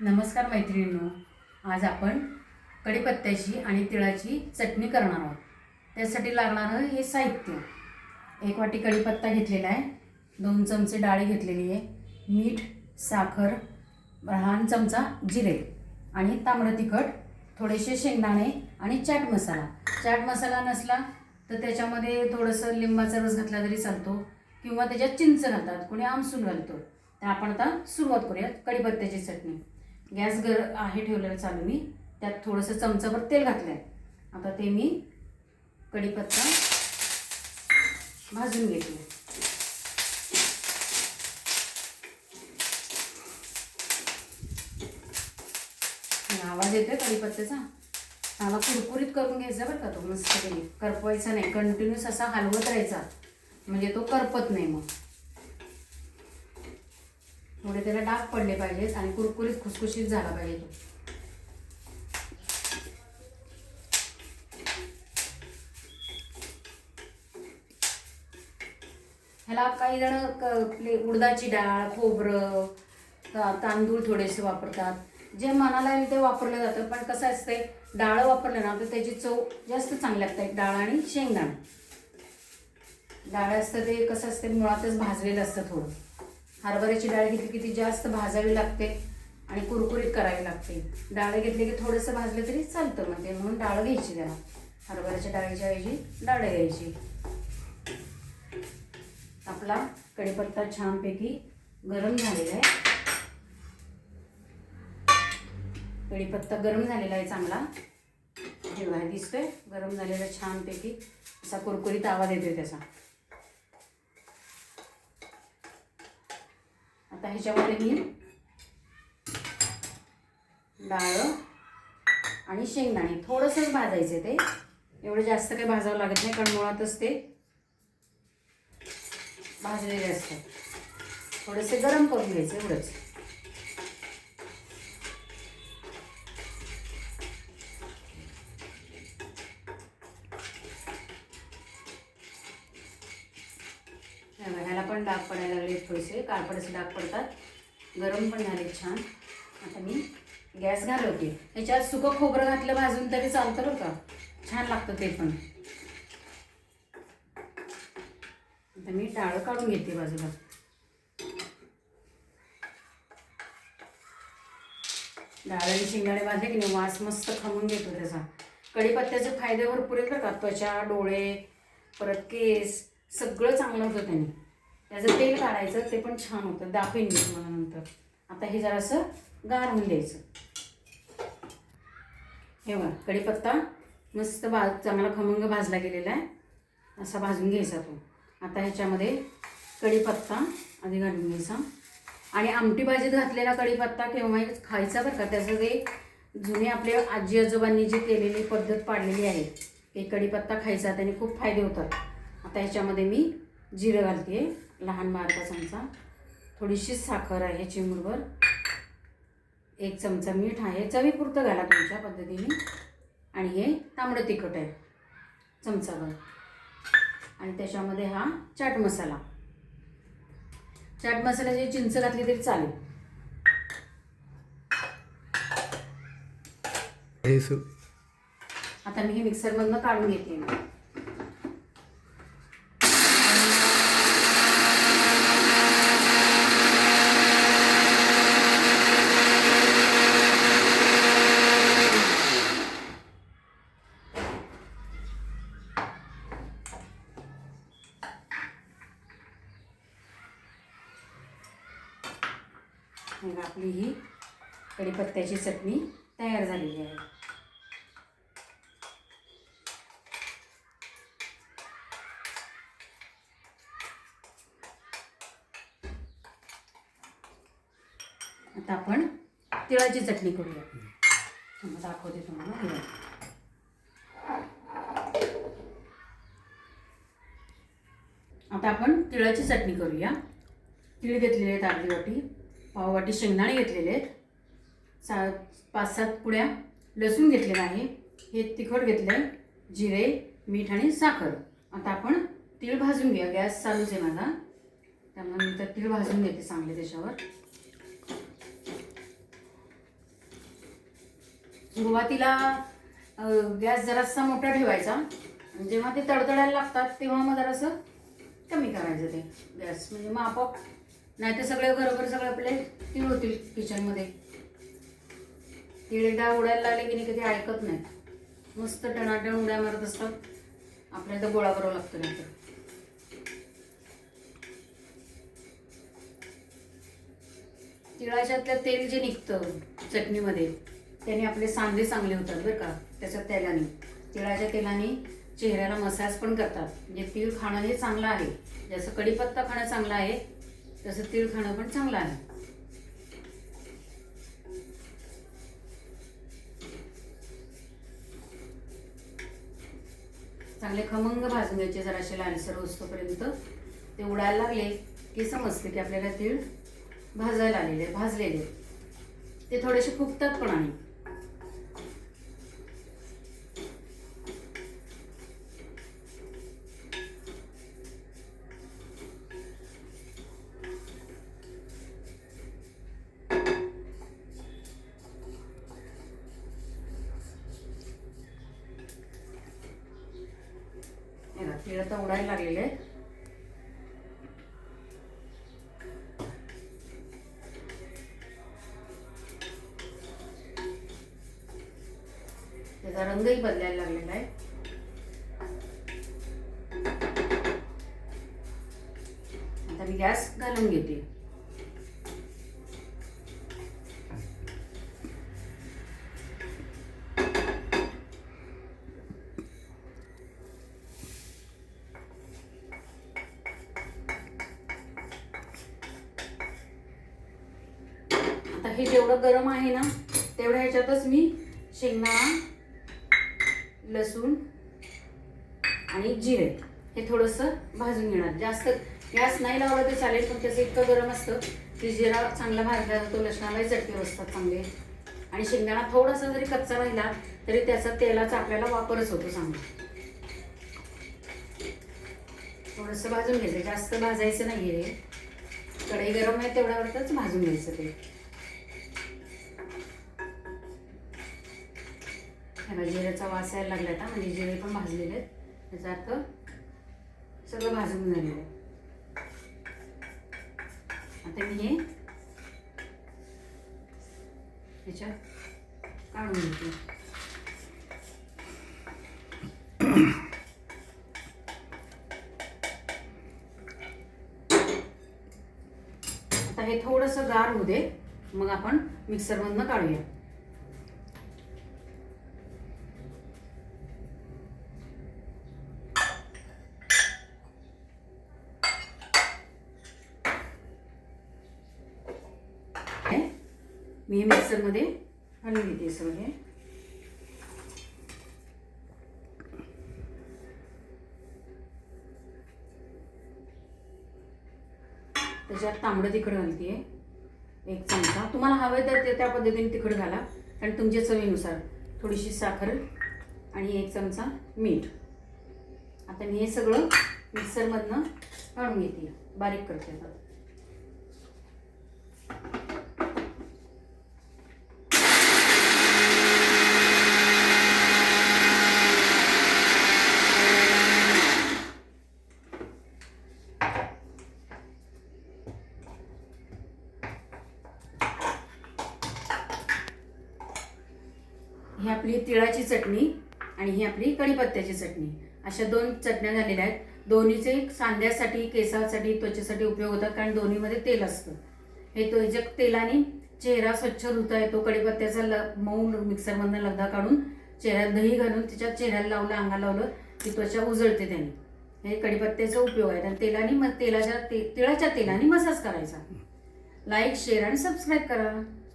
नमस्कार मैत्रिणींनो आज आपण कढीपत्त्याची आणि तिळाची चटणी करणार आहोत. त्यासाठी लागणारं हे साहित्य. एक वाटी कढीपत्ता घेतलेला आहे दोन चमचे डाळी घेतलेली आहे मीठ साखर लहान चमचा जिरे आणि तांबडं तिखट थोडेसे शेंगदाणे आणि चाट मसाला. चाट मसाला नसला तर त्याच्यामध्ये थोडंसं लिंबाचा रस घातला तरी चालतो किंवा त्याच्यात चिंच घालतात कोणी आमसून घालतो. तर आपण आता सुरुवात करूयात कढीपत्त्याची चटणी. गॅस गर आहे ठेवलेलं चालू मी. त्यात थोडंसं चमचाभर तेल घातलं आहे आता ते मी कढीपत्ता भाजून घेतले आवाज येतोय कढीपत्त्याचा? चांगला कुरकुरीत करून घ्यायचा बरं का तो मस्त करपवायचा नाही. कंटिन्यूस असा हलवत राहायचा. म्हणजे तो करपत नाही मग. थोडे त्याला डाग पडले पाहिजेत आणि कुरकुरीत खुसखुशीत झाला पाहिजे तो. ह्याला काही जण आपले उडदाची डाळ खोबरं ता- तांदूळ थोडेसे वापरतात. जे मनाला येईल ते वापरलं जातं पण कसं असते डाळ वापरलं ना तर त्याची चव जास्त चांगली लागते. डाळ आणि शेंगदाणा. डाळ असतं ते कसं असते मुळातच भाजलेलं असतं थोडं. हरभऱ्याची डाळ घेतली की ती जास्त भाजावी लागते आणि कुरकुरीत करावी लागते. डाळ घेतली की थोडंसं भाजलं तरी चालतं म्हणजे म्हणून डाळ घ्यायची त्याला. हरभऱ्याच्या डाळीच्या ऐवजी डाळ घ्यायची. आपला कढीपत्ता छानपैकी गरम झालेला आहे. कढीपत्ता गरम झालेला आहे चांगला. जेव्हा दिसतोय गरम झालेला छानपैकी असा कुरकुरीत आवाज येतोय त्याचा. आता ह्याच्यामध्ये मी डाळ आणि शेंगदाणे. थोडंसंच भाजायचे ते. एवढं जास्त काही भाजावं लागत नाही कारण मुळातच ते भाजलेले असतात. थोडेसे गरम करून घ्यायचे एवढंच. पण डाग पडायला लागले थोडेसे. काळपडाचे डाग पडतात. गरम पण झाले छान. आता मी गॅस घालवते. ह्याच्यात सुकं खोबरं घातलं भाजून तरी चालतं बरं का. छान लागतं ते पण. आता मी डाळ काढून घेते बाजूला. डाळ आणि शेंगदाणे भाजले की नाही वास मस्त खमून घेतो त्याचा. कढीपत्त्याचे फायदे भरपूर आहेत का. त्वचा डोळे परत केस सगळं चांगलं होतं त्याने. त्याचं तेल काढायचं ते पण छान होतं दाखवेन मी तुम्हाला नंतर. आता हे जरासं गार होऊन द्यायचं. हे बघा कढीपत्ता मस्त भा चांगला खमंग भाजला गेलेला आहे. असा भाजून घ्यायचा तो. आता ह्याच्यामध्ये कढीपत्ता आधी घालून घ्यायचा. आणि आमटी भाजीत घातलेला कढीपत्ता केव्हाही खायचा बरं का त्याचं ते जुने आपले आजी आजोबांनी जी केलेली पद्धत पाडलेली आहे ते कढीपत्ता खायचा त्याने खूप फायदे होतात. आता ह्याच्यामध्ये मी जिरं घालते. लहान बारका चमचा थोडीशी साखर आहे चिमूरभर एक चमचा मीठ आहे चवीपुरतं घाला तुमच्या पद्धतीने. आणि हे तांबडं तिखट आहे चमचाभर. आणि त्याच्यामध्ये हा चाट मसाला. चाट मसाल्याची चिंच घातली तरी चालेल. आता मी हे मिक्सरमधनं काढून घेते. मग आपली ही कढीपत्त्याची चटणी तयार झालेली आहे. आता आपण तिळाची चटणी करूया. थांबा, दाखवते तुम्हाला तिळ आता आपण तिळाची चटणी करूया. तीळ घेतलेली आहेत अर्धी वाटी. पाववाटी शेंगदाणे घेतलेले आहेत. सा पाच सात पुड्या लसूण घेतलेला आहे. हे तिखट घेतलं आहे जिरे मीठ आणि साखर. आता आपण तीळ भाजून घ्या गॅस चालूच आहे माझा. त्यामुळे मी तर तीळ भाजून घेते चांगले त्याच्यावर. सुरुवातीला गॅस जरासा मोठा ठेवायचा. जेव्हा ते तडतडायला लागतात तेव्हा मग जरासं कमी करायचं ते गॅस. म्हणजे मग आपोआप नाही तर सगळे घरोघर सगळे आपले तीळ होतील किचनमध्ये तीळ एकदा उडायला लागले की नाही कधी ऐकत नाही मस्त टणाटण उड्या मारत असतात. आपल्याला तर गोळा करावं लागतं नंतर तिळाच्यातलं तेल जे निघतं चटणीमध्ये त्याने आपले सांधे चांगले होतात बरं का. त्याच्या तेलाने. तिळाच्या तेलाने चेहऱ्याला मसाज पण करतात. म्हणजे तीळ खाणं हे चांगलं आहे. जसं कढीपत्ता खाणं चांगलं आहे तसं तीळ खाणं पण चांगलं आहे. चांगले खमंग भाजून घ्यायचे जराशे लालसर होस्तोपर्यंत ते उडायला लागले की समजते की आपल्याला तीळ भाजायला आलेले भाजलेले. ते थोडेसे फुगतात पण आणि. हे आता उडायला लागलेले आहेत. त्याचा रंगही बदलायला लागलेला आहे. आता मी गॅस घालून घेते. हे जेवढं गरम आहे ना तेवढ्या ह्याच्यातच मी शेंगदाणा लसूण आणि जिरे हे थोडंसं भाजून घेणार. जास्त गॅस नाही लावला तर चालेल पण त्याचं इतकं गरम असतं की जिरा चांगला भाजला जातो लसणालाही चटके बसतात चांगले. आणि शेंगदाणा थोडासा जरी कच्चा राहिला तरी त्याचा तेलाचा आपल्याला वापरच होतो चांगला. थोडंसं भाजून घ्यायचं जास्त भाजायचं नाही आहे कढई गरम आहे तेवढ्यावरच भाजून घ्यायचं ते. ह्याला जिऱ्याचा वास यायला लागला आता म्हणजे जिरे पण भाजलेले आहेत. त्याचा अर्थ सगळं भाजून झालेलं आहे. आता मी हे ह्याच्यात काढून घेते. आता हे थोडंसं गार होऊ दे मग आपण मिक्सरमधनं काढूया आहे. मी हे मिक्सरमध्ये घालून घेते सगळं. हे त्याच्यात तांबडं तिखट घालते एक चमचा. तुम्हाला हवं तर ते त्या पद्धतीने तिखट घाला. कारण तुमच्या चवीनुसार थोडीशी साखर आणि एक चमचा मीठ. आता मी हे सगळं मिक्सरमधनं काढून घेते. बारीक करते आता. ही आपली तिळाची चटणी आणि ही आपली कढीपत्त्याची चटणी. अशा दोन चटण्या झालेल्या आहेत. दोन्हीचे सांध्यासाठी केसासाठी त्वचेसाठी उपयोग होतात कारण दोन्हीमध्ये तेल असतं. हे तो जे तेलाने चेहरा स्वच्छ धुता येतो. कढीपत्त्याचा ल मऊ मिक्सरमधनं लगदा काढून चेहऱ्यात दही घालून तिच्या चेहऱ्याला लावलं अंगाला लावलं की त्वचा उजळते त्याने. हे कढीपत्त्याचा उपयोग आहे. आणि तेलाने मग तेलाच्या ते तिळाच्या तेलाने मसाज करायचा. लाईक शेअर आणि सबस्क्राईब करा.